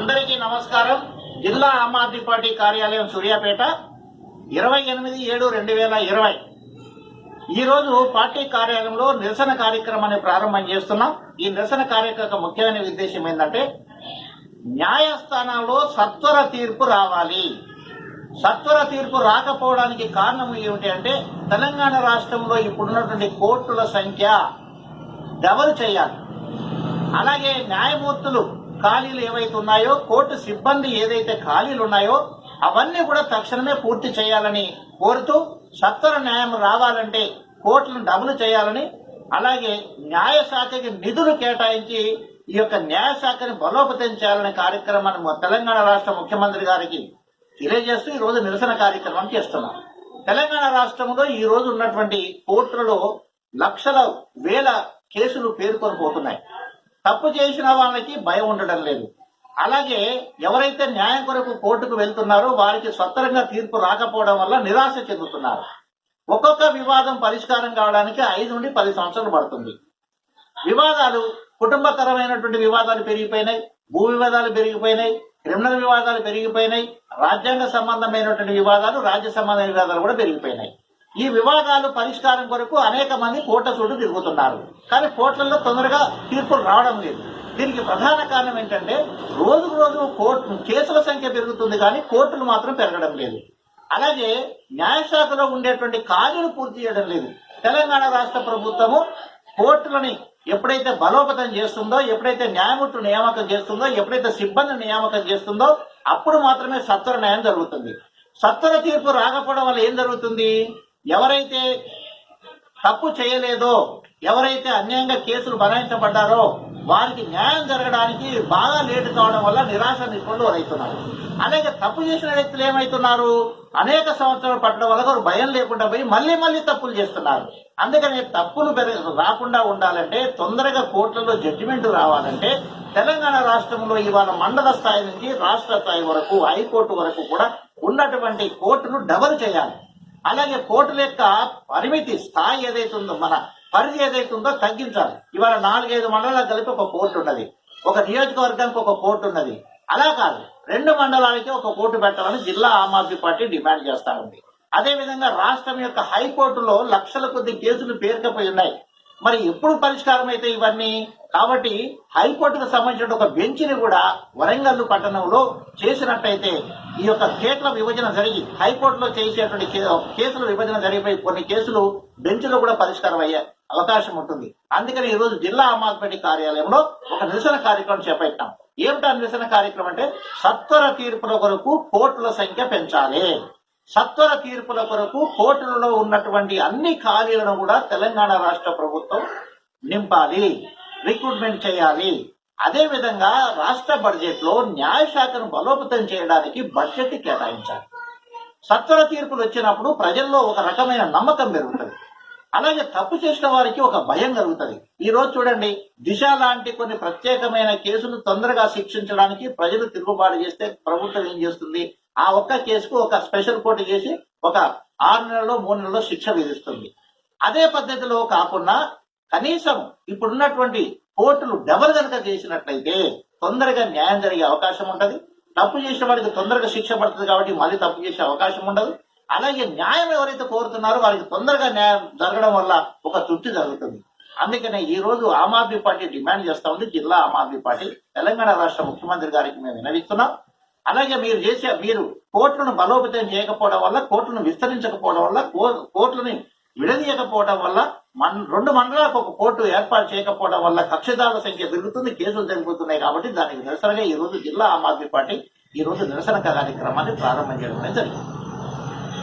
అందరికీ నమస్కారం. జిల్లా ఆమ్ ఆద్మీ పార్టీ కార్యాలయం సూర్యాపేట ఇరవై ఎనిమిది ఏడు రెండు వేల ఇరవై. ఈరోజు పార్టీ కార్యాలయంలో నిరసన కార్యక్రమాన్ని ప్రారంభం చేస్తున్నాం. ఈ నిరసన కార్యక్రమం ముఖ్యమైన ఉద్దేశం ఏంటంటే న్యాయస్థానంలో సత్వర తీర్పు రావాలి. సత్వర తీర్పు రాకపోవడానికి కారణం ఏమిటి అంటే తెలంగాణ రాష్ట్రంలో ఇప్పుడున్నటువంటి కోర్టుల సంఖ్య డబల్ చేయాలి. అలాగే న్యాయమూర్తులు ఖాళీలు ఏవైతే ఉన్నాయో కోర్టు సిబ్బంది ఏదైతే ఖాళీలు ఉన్నాయో అవన్నీ కూడా తక్షణమే పూర్తి చేయాలని కోరుతూ సత్వర న్యాయం రావాలంటే కోర్టులను డబుల్ చేయాలని అలాగే న్యాయశాఖకి నిధులు కేటాయించి ఈ యొక్క న్యాయశాఖని బలోపేతం చేయాలనే కార్యక్రమాన్ని తెలంగాణ రాష్ట్ర ముఖ్యమంత్రి గారికి తెలియజేస్తూ ఈ రోజు నిరసన కార్యక్రమం చేస్తున్నాం. తెలంగాణ రాష్ట్రంలో ఈ రోజు ఉన్నటువంటి కోర్టులలో లక్షల వేల కేసులు పేర్కొని పోతున్నాయి తప్పు చేసిన వాళ్ళకి భయం ఉండడం లేదు. అలాగే ఎవరైతే న్యాయం కొరకు కోర్టుకు వెళ్తున్నారో వారికి స్వతంత్రంగా తీర్పు రాకపోవడం వల్ల నిరాశ చెందుతున్నారు. ఒక్కొక్క వివాదం పరిష్కారం కావడానికి ఐదు నుండి పది సంవత్సరాలు పడుతుంది. వివాదాలు కుటుంబకరమైనటువంటి వివాదాలు పెరిగిపోయినాయి భూ వివాదాలు పెరిగిపోయినాయి క్రిమినల్ వివాదాలు పెరిగిపోయినాయి రాజ్యాంగ సంబంధమైనటువంటి వివాదాలు రాజ్య సంబంధమైన వివాదాలు కూడా పెరిగిపోయినాయి. ఈ వివాదాలు పరిష్కారం కొరకు అనేక మంది కోట్ల చుట్టూ తిరుగుతున్నారు. కానీ కోర్టులలో తొందరగా తీర్పులు రావడం లేదు. దీనికి ప్రధాన కారణం ఏంటంటే రోజుకు రోజు కోర్టు కేసుల సంఖ్య పెరుగుతుంది కానీ కోర్టులు మాత్రం పెరగడం లేదు. అలాగే న్యాయశాఖలో ఉండేటువంటి ఖాళీలు పూర్తి చేయడం లేదు. తెలంగాణ రాష్ట్ర ప్రభుత్వము కోర్టులని ఎప్పుడైతే బలోపేతం చేస్తుందో ఎప్పుడైతే న్యాయమూర్తులు నియామకం చేస్తుందో ఎప్పుడైతే సిబ్బంది నియామకం చేస్తుందో అప్పుడు మాత్రమే సత్వర న్యాయం జరుగుతుంది. సత్వర తీర్పు రాకపోవడం వల్ల ఏం జరుగుతుంది? ఎవరైతే తప్పు చేయలేదో ఎవరైతే అన్యాయంగా కేసులు బనాయించబడ్డారో వారికి న్యాయం జరగడానికి బాగా లేటు కావడం వల్ల నిరాశ నిపుణులు అవుతున్నారు అలాగే తప్పు చేసిన వ్యక్తులు ఏమవుతున్నారు అనేక సంవత్సరాలు పట్టడం వల్ల వారు భయం లేకుండా పోయి మళ్ళీ మళ్ళీ తప్పులు చేస్తున్నారు. అందుకని తప్పులు రాకుండా ఉండాలంటే తొందరగా కోర్టులలో జడ్జిమెంట్ రావాలంటే తెలంగాణ రాష్ట్రంలో ఇవాళ మండల స్థాయి నుంచి రాష్ట్ర స్థాయి వరకు హైకోర్టు వరకు కూడా ఉన్నటువంటి కోర్టును డబల్ చేయాలి. అలాగే కోర్టుల యొక్క పరిమితి స్థాయి ఏదైతే ఉందో మన పరిధి ఏదైతే ఉందో తగ్గించాలి. ఇవాళ నాలుగైదు మండలాలు కలిపి ఒక కోర్టు ఉన్నది. ఒక నియోజకవర్గానికి ఒక కోర్టు ఉన్నది. అలా కాదు. రెండు మండలాలకి ఒక కోర్టు పెట్టాలని జిల్లా ఆమ్ ఆద్మీ పార్టీ డిమాండ్ చేస్తా ఉంది. అదేవిధంగా రాష్ట్రం యొక్క హైకోర్టులో లక్షల కొద్ది కేసులు పేర్కపోయి ఉన్నాయి. మరి ఎప్పుడు పరిష్కారం అయితే ఇవన్నీ? కాబట్టి హైకోర్టుకు సంబంధించిన ఒక బెంచ్ని కూడా వరంగల్ పట్టణంలో చేసినట్టయితే ఈ యొక్క కేసుల విభజన జరిగి హైకోర్టులో చేసేటువంటి కేసుల విభజన జరిగిపోయి కొన్ని కేసులు బెంచ్లో కూడా పరిష్కారం అయ్యే అవకాశం ఉంటుంది. అందుకని ఈరోజు జిల్లా ఆమ్ ఆద్మీ కార్యాలయంలో ఒక నిరసన కార్యక్రమం చేపట్టాం. ఏమిటా నిరసన కార్యక్రమం అంటే సత్వర తీర్పుల కొరకు కోర్టుల సంఖ్య పెంచాలి. సత్వర తీర్పుల కొరకు కోర్టులలో ఉన్నటువంటి అన్ని ఖాళీలను కూడా తెలంగాణ రాష్ట్ర ప్రభుత్వం నింపాలి రిక్రూట్మెంట్ చేయాలి. అదేవిధంగా రాష్ట్ర బడ్జెట్లో న్యాయశాఖను బలోపేతం చేయడానికి బడ్జెట్ కేటాయించాలి. సత్వర తీర్పులు వచ్చినప్పుడు ప్రజల్లో ఒక రకమైన నమ్మకం పెరుగుతుంది. అలాగే తప్పు చేసిన వారికి ఒక భయం కలుగుతుంది. ఈ రోజు చూడండి దిశ లాంటి కొన్ని ప్రత్యేకమైన కేసులు తొందరగా శిక్షించడానికి ప్రజలు తిరుగుబాటు చేస్తే ప్రభుత్వం ఏం చేస్తుంది? ఆ ఒక్క కేసుకు ఒక స్పెషల్ కోర్టు చేసి ఒక ఆరు నెలలో మూడు నెలలో శిక్ష విధిస్తుంది. అదే పద్ధతిలో కాకుండా కనీసం ఇప్పుడున్నటువంటి కోర్టులు డబల్ కనుక చేసినట్లయితే తొందరగా న్యాయం జరిగే అవకాశం ఉంటది. తప్పు చేసిన వాడికి తొందరగా శిక్ష పడుతుంది కాబట్టి మళ్ళీ తప్పు చేసే అవకాశం ఉండదు. అలాగే న్యాయం ఎవరైతే కోరుతున్నారో వారికి తొందరగా న్యాయం జరగడం వల్ల ఒక తృప్తి జరుగుతుంది. అందుకనే ఈ రోజు ఆమ్ ఆద్మీ పార్టీ డిమాండ్ చేస్తా ఉంది. జిల్లా ఆమ్ ఆద్మీ పార్టీ తెలంగాణ రాష్ట్ర ముఖ్యమంత్రి గారికి మేము వినవిస్తున్నాం. అలాగే మీరు చేసే మీరు కోర్టులను బలోపేతం చేయకపోవడం వల్ల కోర్టులను విస్తరించకపోవడం వల్ల కో- కోర్టులని విడదీయకపోవడం వల్ల మన రెండు మండలాలకు ఒక కోర్టు ఏర్పాటు చేయకపోవడం వల్ల కక్షిదారుల సంఖ్య పెరుగుతుంది కేసులు జరుగుతున్నాయి కాబట్టి దానికి నిరసనగా ఈ రోజు జిల్లా ఆమ్ ఆద్మీ పార్టీ ఈ రోజు నిరసన కార్యక్రమాన్ని ప్రారంభం చేయడం జరిగింది.